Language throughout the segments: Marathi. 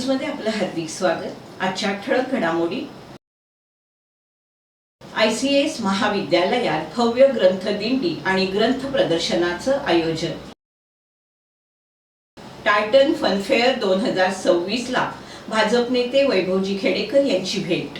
न्यूजमध्ये आपलं हार्दिक स्वागत. आजच्या ठळक घडामोडी. आय सी एस महाविद्यालयात भव्य ग्रंथ दिंडी आणि ग्रंथ प्रदर्शनाचं आयोजन. टायटन फनफेअर दोन हजार सव्वीस ला भाजप नेते वैभवजी खेडेकर यांची भेट.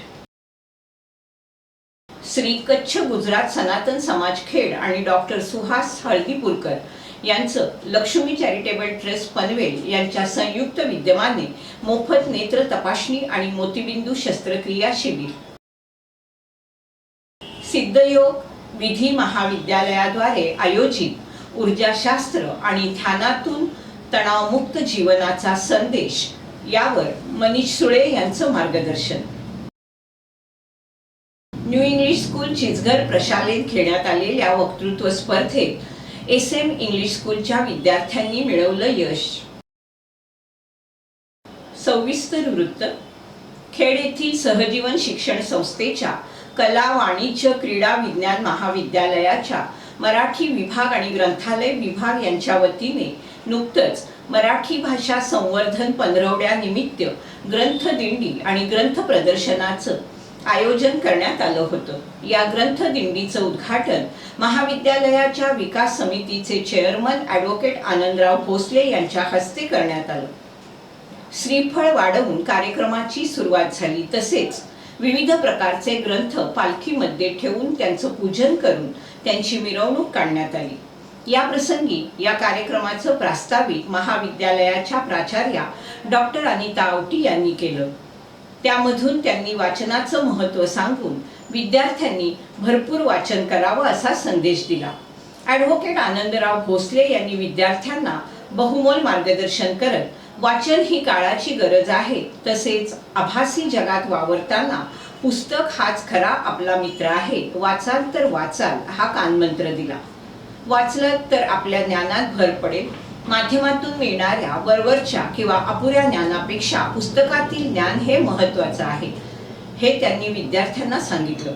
श्री कच्छ गुजरात सनातन समाज खेड आणि डॉक्टर सुहास हळदीपूरकर यांचं लक्ष्मी चॅरिटेबल ट्रस्ट पनवेल यांच्या संयुक्त विद्यमाने मोफत नेत्र तपासणी आणि मोतीबिंदू शस्त्रक्रिया शिबिर. सिद्धयोग विधी महाविद्यालयाद्वारे आयोजित ऊर्जाशास्त्र आणि ध्यानातून तणावमुक्त जीवनाचा संदेश यावर मनीष सुळे यांचं मार्गदर्शन. न्यू इंग्लिश स्कूल चिचघर प्रशालेत घेण्यात आलेल्या वक्तृत्व स्पर्धेत एस एम इंग्लिश स्कूलच्या विद्यार्थ्यांनी मिळवलं यश. सविस्तर वृत्त. खेड येथील सहजीवन शिक्षण संस्थेच्या कला वाणिज्य क्रीडा विज्ञान महाविद्यालयाच्या मराठी विभाग आणि ग्रंथालय विभाग यांच्या वतीने नुकतंच मराठी भाषा संवर्धन पंधरवड्यानिमित्त ग्रंथदिंडी आणि ग्रंथ प्रदर्शनाचं आयोजन करण्यात आलं होतं. या ग्रंथ दिंडीचं उद्घाटन महाविद्यालयाच्या विकास समितीचे चेअरमन ॲडव्होकेट आनंदराव भोसले यांच्या हस्ते करण्यात आलं. श्रीफळ वाढवून कार्यक्रमाची सुरुवात झाली. तसेच विविध प्रकारचे ग्रंथ पालखीमध्ये ठेवून त्यांचं पूजन करून त्यांची मिरवणूक काढण्यात आली. या प्रसंगी या कार्यक्रमाचं प्रास्ताविक महाविद्यालयाच्या प्राचार्या डॉक्टर अनिता आवटी यांनी केलं. त्यामधून त्यांनी वाचनाचं महत्त्व सांगून विद्यार्थ्यांनी भरपूर वाचन करावं असा संदेश दिला. ॲडव्होकेट आनंदराव भोसले यांनी विद्यार्थ्यांना बहुमोल मार्गदर्शन करत वाचन ही काळाची गरज आहे तसेच आभासी जगात वावरताना पुस्तक हाच खरा आपला मित्र आहे वाचाल तर वाचाल हा कानमंत्र दिला. वाचलं तर आपल्या ज्ञानात भर पडेल. माध्यमातून मिळणाऱ्या वरवरच्या किंवा अपुऱ्या ज्ञानापेक्षा पुस्तकातील ज्ञान हे महत्वाचं आहे. हे त्यांनी विद्यार्थ्यांना सांगितलं.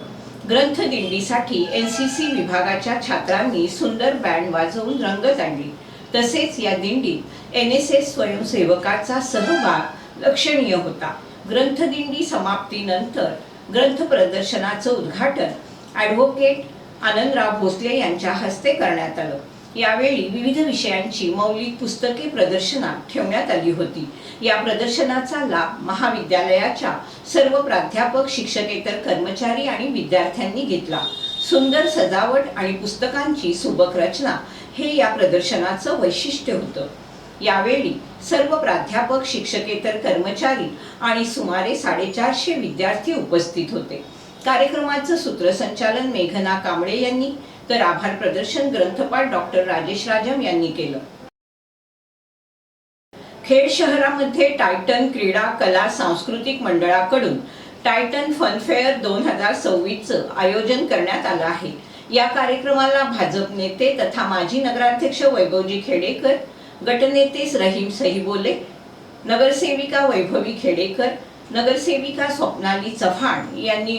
ग्रंथदिंडीसाठी एन सी सी विभागाच्या छात्रांनी सुंदर बँड वाजवून रंगत आणली तसेच या दिंडीत एन एस एस स्वयंसेवकाचा सहभाग लक्षणीय होता. ग्रंथदिंडी समाप्तीनंतर ग्रंथ प्रदर्शनाचं उद्घाटन ॲडव्होकेट आनंदराव भोसले यांच्या हस्ते करण्यात आलं. यावेळी विविध विषयांची मौलिक पुस्तके प्रदर्शनात ठेवण्यात आली होती. या प्रदर्शनाचा लाभ महाविद्यालयाच्या सर्व प्राध्यापक शिक्षकेतर कर्मचारी आणि विद्यार्थ्यांनी घेतला. सुंदर सजावट आणि पुस्तकांची सुबक रचना हे या प्रदर्शनाचं वैशिष्ट्य होतं. यावेळी सर्व प्राध्यापक शिक्षकेतर कर्मचारी आणि सुमारे साडेचारशे विद्यार्थी उपस्थित होते. कार्यक्रमाचं सूत्रसंचालन मेघना कांबळे यांनी तर आभार प्रदर्शन ग्रंथपाठ डॉक्टर राजेश राजम यांनी केलं. खेड शहरामध्ये टायटन क्रीडा कला सांस्कृतिक मंडळाकडून टायटन फनफेअर दोन हजार सव्वीसचं आयोजन करण्यात आलं आहे. या कार्यक्रमाला भाजप नेते तथा माजी नगराध्यक्ष वैभवजी खेडेकर गटनेते रहीम सहीबोले नगरसेविका वैभवी खेडेकर नगरसेविका स्वप्नाली चव्हाण यांनी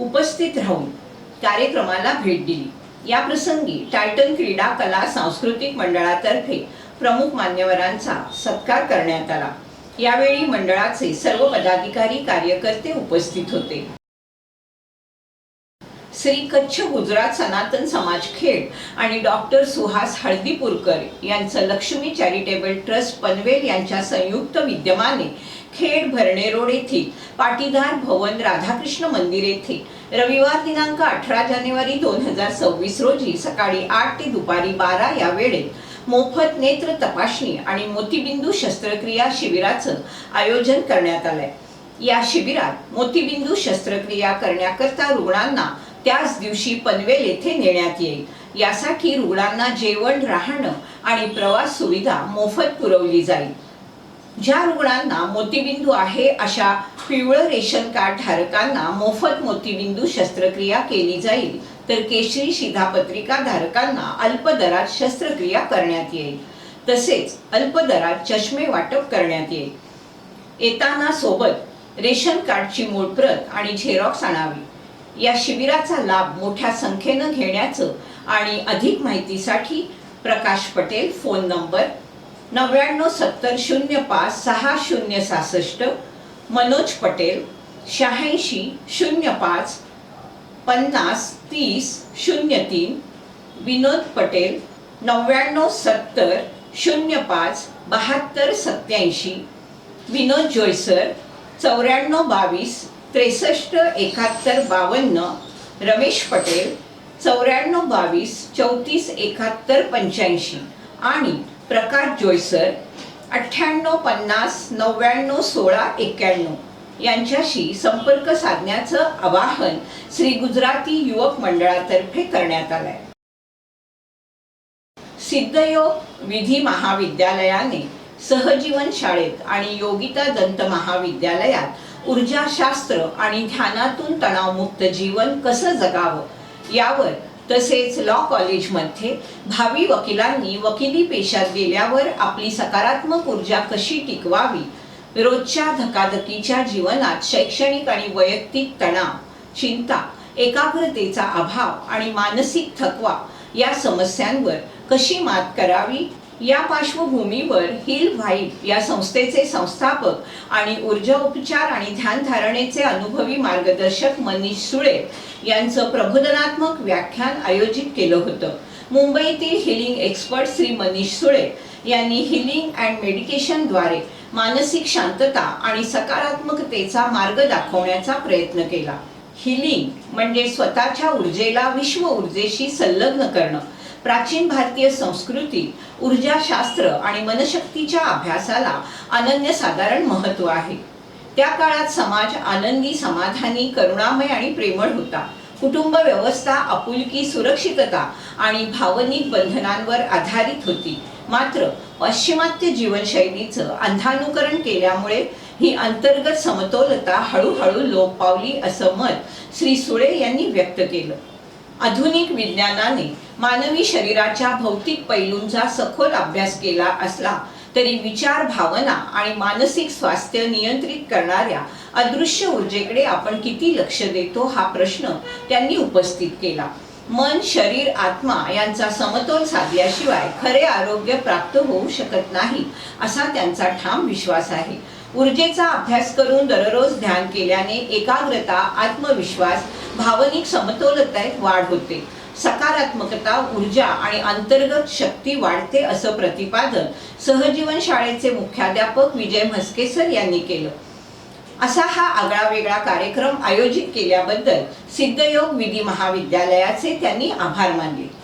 उपस्थित राहून कार्यक्रमाला भेट दिली. या प्रसंगी टायटन क्रीडा कला सांस्कृतिक मंडळातर्फे प्रमुख मान्यवरांचा सत्कार करण्यात आला. यावेळी मंडळाचे सर्व पदाधिकारी कार्यकर्ते उपस्थित होते. श्री कच्छ गुजरात सनातन समाज खेड आणि डॉक्टर सुहास हळदीपूरकर यांचं लक्ष्मी चॅरिटेबल ट्रस्ट पनवेल यांच्या संयुक्त विद्यमाने खेड भरणे रोड येथील पाटीदार भवन राधाकृष्ण मंदिर येथे. रविवार दिनांक अठरा जानेवारी दोन हजार सव्वीस रोजी सकाळी आठ ते दुपारी बारा या वेळेत मोफत नेत्र तपासणी आणि मोतीबिंदू शस्त्रक्रिया शिबिराचं आयोजन करण्यात आलंय. या शिबिरात मोतीबिंदू शस्त्रक्रिया करण्याकरता रुग्णांना त्याच दिवशी पनवेल येथे नेण्यात येईल. यासाठी रुग्णांना जेवण राहणं आणि प्रवास सुविधा मोफत पुरवली जाईल. ज्या रुग्णांना मोतीबिंदू आहे अशा पिवळं रेशन कार्ड धारकांना मोफत मोतीबिंदू शस्त्रक्रिया केली जाईल. तर केशरी शिधापत्रिका धारकांना अल्प दरात शस्त्रक्रिया करण्यात येईल. तसेच अल्प दरात चष्मे वाटप करण्यात येईल. येताना सोबत रेशन कार्डची मूळ प्रत आणि झेरॉक्स आणावी. या शिबिराचा लाभ मोठ्या संख्येनं घेण्याचं आणि अधिक माहितीसाठी प्रकाश पटेल फोन नंबर नव्याण्णव सत्तर शून्य पाच सहा शून्य सहासष्ट मनोज पटेल शहाऐंशी शून्य पाच पन्नास तीस शून्य तीन विनोद पटेल नव्याण्णव सत्तर शून्य पाच बहात्तर सत्याऐंशी विनोद जोयसर चौऱ्याण्णव बावीस त्रेसष्ट एकाहत्तर बावन्न रमेश पटेल चौऱ्याण्णव बावीस चौतीस एकाहत्तर पंच्याऐंशी. आणि प्रकाश जोयसर अठ्ठ्याण्णव पन्नास नव्याण्णव सोळा एक्क्याण्णव यांच्याशी संपर्क साधण्याचं आवाहन श्री गुजराती युवक मंडळातर्फे करण्यात आलंय. सिद्धयोग विधी महाविद्यालयाने सहजीवन शाळेत आणि योगिता दंत महाविद्यालयात ऊर्जाशास्त्र आणि ध्यानातून तणावमुक्त जीवन कसं जगावं? यावर तसेच लॉ कॉलेजमध्ये भावी वकिलांनी वकिली पेशात गेल्यावर आपली सकारात्मक ऊर्जा कशी टिकवावी? रोजच्या धकाधकीच्या जीवनात शैक्षणिक आणि वैयक्तिक तणाव चिंता एकाग्रतेचा अभाव आणि मानसिक थकवा या समस्यांवर कशी मात करावी? या पार्श्वभूमीवर हिल व्हाईट या संस्थेचे संस्थापक आणि ऊर्जा उपचार आणि ध्यानधारणेचे अनुभवी मार्गदर्शक मनीष सुळे यांचं प्रबोधनात्मक व्याख्यान आयोजित केलं होतं. मुंबईतील हिलिंग एक्सपर्ट श्री मनीष सुळे यांनी हिलिंग अँड मेडिकेशनद्वारे मानसिक शांतता आणि सकारात्मकतेचा मार्ग दाखवण्याचा प्रयत्न केला. हिलिंग म्हणजे स्वतःच्या ऊर्जेला विश्व ऊर्जेशी संलग्न करणं. प्राचीन भारतीय संस्कृती ऊर्जाशास्त्र आणि मनशक्तीच्या अभ्यासाला अनन्यसाधारण महत्त्व आहे. त्या काळात समाज आनंदी समाधानी करुणामय आणि प्रेमळ होता. कुटुंब व्यवस्था आपुलकी सुरक्षितता आणि भावनिक बंधनांवर आधारित होती. मात्र पाश्चिमात्य जीवनशैलीचं अंधानुकरण केल्यामुळे ही अंतर्गत समतोलता हळूहळू लोप पावली असं मत श्री सुळे यांनी व्यक्त केलं. आधुनिक विज्ञानाने मानवी शरीराच्या भौतिक पैलूंचा सखोल अभ्यास केला असला तरी विचार भावना आणि मानसिक स्वास्थ्य नियंत्रित करणाऱ्या अदृश्य ऊर्जेकडे आपण किती लक्ष देतो हा प्रश्न त्यांनी उपस्थित केला. मन शरीर आत्मा यांचा समतोल साधल्याशिवाय खरे आरोग्य प्राप्त होऊ शकत नाही असा त्यांचा ठाम विश्वास आहे. ऊर्जेचा अभ्यास करून दररोज ध्यान केल्याने एकाग्रता आत्मविश्वास भावनिक समतोलतेत वाढ होते. सकारात्मकता ऊर्जा आणि अंतर्गत शक्ती वाढते असं प्रतिपादन सहजीवन शाळेचे मुख्याध्यापक विजय म्हस्केसर यांनी केलं. असा हा आगळा वेगळा कार्यक्रम आयोजित केल्याबद्दल सिद्धयोग विधी महाविद्यालयाचे त्यांनी आभार मानले.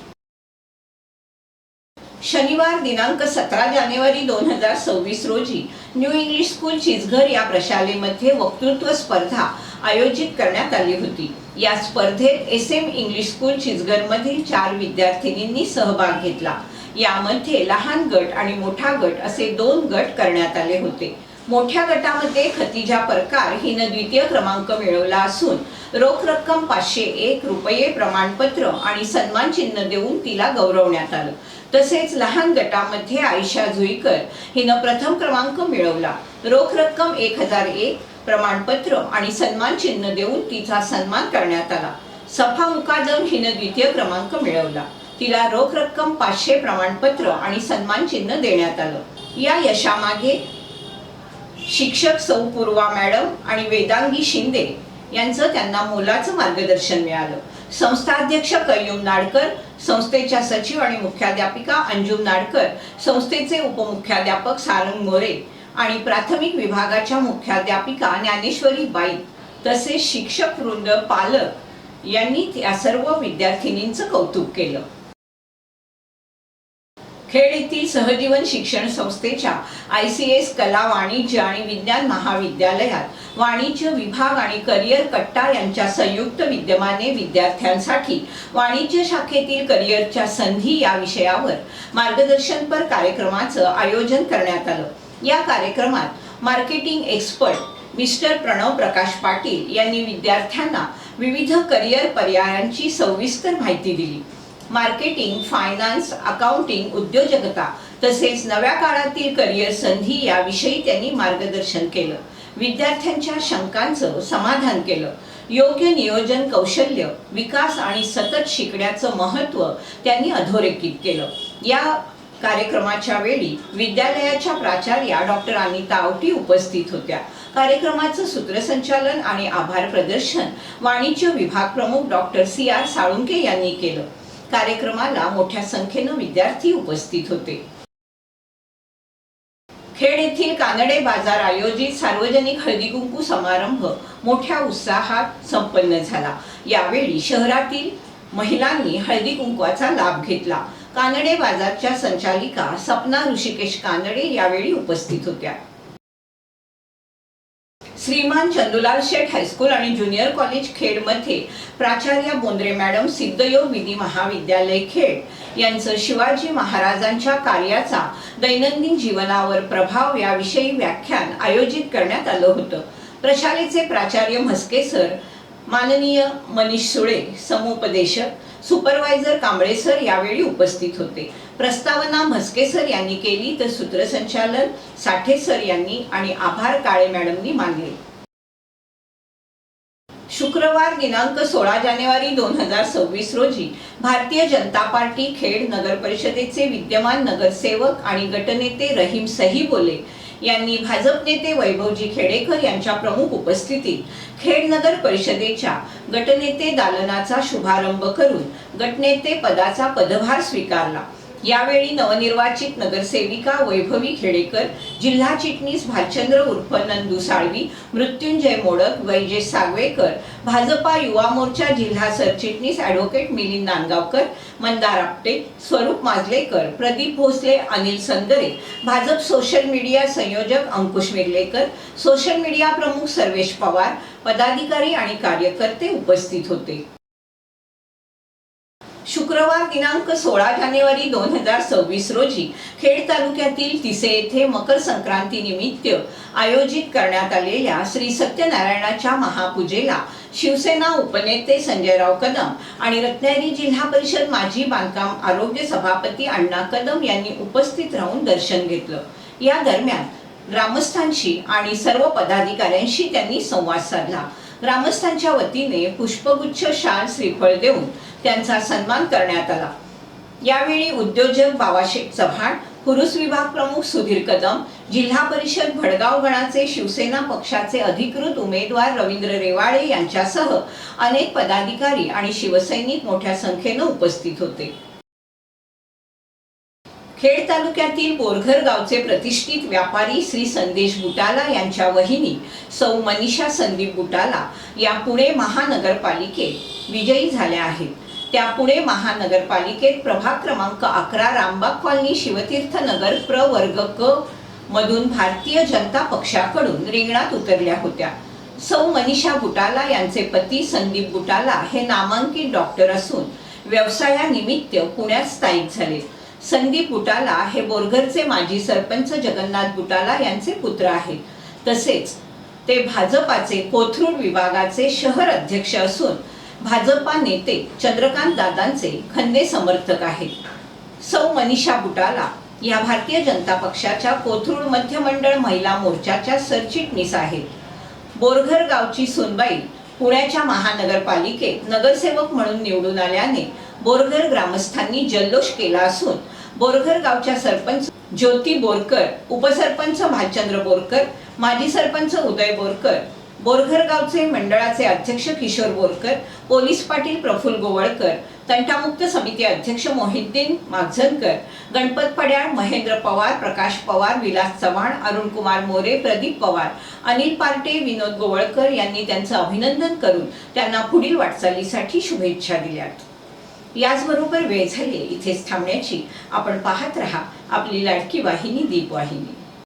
शनिवार दिनांक सतरा जानेवारी दोन हजार सव्वीस रोजी न्यू इंग्लिश स्कूल चिचघर या प्रशालेमध्ये वक्तृत्व स्पर्धा आयोजित करण्यात आली होती. या स्पर्धेत एस एम इंग्लिश स्कूल चिचघरमधील चार विद्यार्थिनींनी सहभाग घेतला. यामध्ये लहान गट आणि मोठा गट असे दोन गट करण्यात आले होते. मोठ्या गटामध्ये खतिजा परकार हिनं द्वितीय क्रमांक मिळवला असून रोख रक्कम पाचशे एक रुपये प्रमाणपत्र आणि सन्मान चिन्ह देऊन तिला गौरवण्यात आलं. तसेच लहान गटामध्ये आयशा जुईकर हिनं प्रथम क्रमांक मिळवला. रोख रक्कम एक हजार एक प्रमाणपत्र आणि सन्मान चिन्ह देऊन तिचा सन्मान करण्यात आला. सफा मुकादम हिनं द्वितीय क्रमांक मिळवला. तिला रोख रक्कम पाचशे प्रमाणपत्र आणि सन्मान चिन्ह देण्यात आलं. या यशामागे शिक्षक सौ पूर्वा मॅडम आणि वेदांगी शिंदे यांचं त्यांना मोलाचं मार्गदर्शन मिळालं. संस्थाध्यक्ष कय्यूम नाडकर संस्थेच्या सचिव आणि मुख्याध्यापिका अंजुम नाडकर संस्थेचे उपमुख्याध्यापक सारंग मोरे आणि प्राथमिक विभागाच्या मुख्याध्यापिका ज्ञानेश्वरी बाई तसेच शिक्षक वृंद पालक यांनी त्या सर्व विद्यार्थिनींचं कौतुक केलं. खेड येथील सहजीवन शिक्षण संस्थेच्या आय सी एस कला वाणिज्य आणि विज्ञान महाविद्यालयात वाणिज्य विभाग आणि करिअर कट्टा यांच्या संयुक्त विद्यमाने विद्यार्थ्यांसाठी वाणिज्य शाखेतील करिअरच्या संधी या विषयावर मार्गदर्शनपर कार्यक्रमाचं आयोजन करण्यात आलं. या कार्यक्रमात marketing expert mister Pranav Prakash Patil यांनी विद्यार्थ्यांना विविध करिअर पर्यायांची सविस्तर माहिती दिली. मार्केटिंग फायनान्स अकाउंटिंग उद्योजकता तसेच नव्या काळातील करिअर संधी याविषयी त्यांनी मार्गदर्शन केलं. विद्यार्थ्यांच्या शंकांचं समाधान केलं. योग्य नियोजन कौशल्य विकास आणि सतत शिकण्याचं महत्त्व त्यांनी अधोरेखित केलं. या कार्यक्रमाच्या वेळी विद्यालयाच्या प्राचार्या डॉक्टर अनिता आवटी उपस्थित होत्या. कार्यक्रमाचं सूत्रसंचालन आणि आभार प्रदर्शन वाणिज्य विभाग प्रमुख डॉक्टर सी आर साळुंके यांनी केलं. कार्यक्रमाला मोठ्या संख्येनं विद्यार्थी उपस्थित होते. खेड येथील कानडे बाजार आयोजित सार्वजनिक हळदी कुंकू समारंभ मोठ्या उत्साहात संपन्न झाला. यावेळी शहरातील महिलांनी हळदी कुंकवाचा लाभ घेतला. कानडे बाजारच्या संचालिका सपना ऋषिकेश कानडे यावेळी उपस्थित होत्या. श्रीमान चंदुलाल शेठ हायस्कूल आणि ज्युनियर कॉलेज खेडमध्ये प्राचार्य बोंद्रे मॅडम सिद्धयोग विधी महाविद्यालय खेड यांचं शिवाजी महाराजांच्या कार्याचा दैनंदिन जीवनावर प्रभाव याविषयी व्याख्यान आयोजित करण्यात आलं होतं. प्रशालेचे प्राचार्य म्हस्के सर माननीय मनीष सुळे समुपदेशक सुपरवायझर कांबळे सर यावेळी उपस्थित होते. प्रस्तावना म्हस्के सर यांनी केली तर सूत्रसंचालन साठे सर यांनी आणि आभार काळे मॅडमनी मानले. शुक्रवार दिनांक सोळा जानेवारी दोन हजार सव्वीस रोजी भारतीय जनता पार्टी खेड नगर परिषदेचे विद्यमान नगरसेवक आणि गटनेते रहीम सहीबोले यांनी भाजप नेते वैभवजी खेडेकर यांच्या प्रमुख उपस्थितीत खेड नगर परिषदेच्या गटनेते दालनाचा शुभारंभ करून गटनेते पदाचा पदभार स्वीकारला. यावेळी नवनिर्वाचित नगरसेविका वैभवी खेडेकर जिल्हा चिटणीस भालचंद्र उर्फ नंदू साळवी मृत्युंजय मोडक वैजेश सागवेकर भाजपा युवा मोर्चा जिल्हा सरचिटणीस advocate Milind Nandgaonkar Mandar Apte Swaroop Majalekar Pradeep Bhosale Anil Sandare BJP social media संयोजक अंकुश मिर्लेकर सोशल मीडिया प्रमुख सर्वेश पवार पदाधिकारी आणि कार्यकर्ते उपस्थित होते. शुक्रवार दिनांक सोळा जानेवारी दोन हजार सव्वीस रोजी खेड तालुक्यातील तिसे येथे मकर संक्रांती निमित्त आयोजित करण्यात आलेल्या श्री सत्यनारायणाच्या महापूजेला शिवसेना उपनेते संजयराव कदम आणि रत्नागिरी जिल्हा परिषद माजी बांधकाम आरोग्य सभापती अण्णा कदम यांनी उपस्थित राहून दर्शन घेतलं. या दरम्यान ग्रामस्थांशी आणि सर्व पदाधिकाऱ्यांशी त्यांनी संवाद साधला. ग्रामस्थांच्या वतीने पुष्पगुच्छ शाल श्रीफळ देऊन त्यांचा सन्मान करण्यात आला. यावेळी उद्योजक बाबाशेठ चव्हाण पुरुष विभाग प्रमुख सुधीर कदम जिल्हा परिषद भडगाव गणाचे शिवसेना पक्षाचे अधिकृत उमेदवार रवींद्र रेवाळे यांच्यासह अनेक पदाधिकारी आणि शिवसैनिक मोठ्या संख्येनं उपस्थित होते. खेड तालुक्यातील बोरघर गावचे प्रतिष्ठित व्यापारी श्री संदेश बुटाला यांच्या वहिनी सौ मनीषा संदीप बुटाला या पुणे महानगरपालिकेत विजयी झाल्या आहेत. त्या पुणे महानगरपालिकेत प्रभाग क्रमांक अकरा रामबाग कॉलनी शिवतीर्थ नगर प्रवर्ग क मधून भारतीय जनता पक्षाकडून रिंगणात उतरल्या होत्या. सौ मनीषा बुटाला यांचे पती संदीप बुटाला हे नामांकित डॉक्टर असून व्यवसायानिमित्त पुण्यात स्थायिक झाले. संदीप बुटाला हे बोरघरचे माजी सरपंच जगन्नाथ बुटाला यांचे पुत्र आहेत. तसेच ते भाजपाचे कोथरूड विभागाचे शहर अध्यक्ष असून भाजपा नेते चंद्रकांत दादांचे खन्ने समर्थक आहेत. सौ मनीषा बुटाला या भारतीय जनता पक्षाच्या कोथरूड मध्य मंडळ महिला मोर्चाच्या सरचिटणीस आहेत. बोरघर गावची सुनबाई पुण्याच्या महानगरपालिकेत नगरसेवक म्हणून निवडून आल्याने बोरघर ग्रामस्थांनी जल्लोष केला असून बोरघर गावच्या सरपंच ज्योती बोरकर उपसरपंच भालचंद्र बोरकर माजी सरपंच उदय बोरकर बोरघर गावचे मंडळाचे अध्यक्ष किशोर बोरकर पोलीस पाटील प्रफुल गोवळकर तंटामुक्त समिती अध्यक्ष मोहिद्दीन मागझनकर गणपत पड्याळ महेंद्र पवार प्रकाश पवार विलास चव्हाण अरुण कुमार मोरे प्रदीप पवार अनिल पार्टे विनोद गोवळकर यांनी त्यांचं अभिनंदन करून त्यांना पुढील वाटचालीसाठी शुभेच्छा दिल्या याचबरोबर वेळ झाली इथेच थांबण्याची. आपण पाहत रहा आपली लाडकी वाहिनी दीप वाहिनी.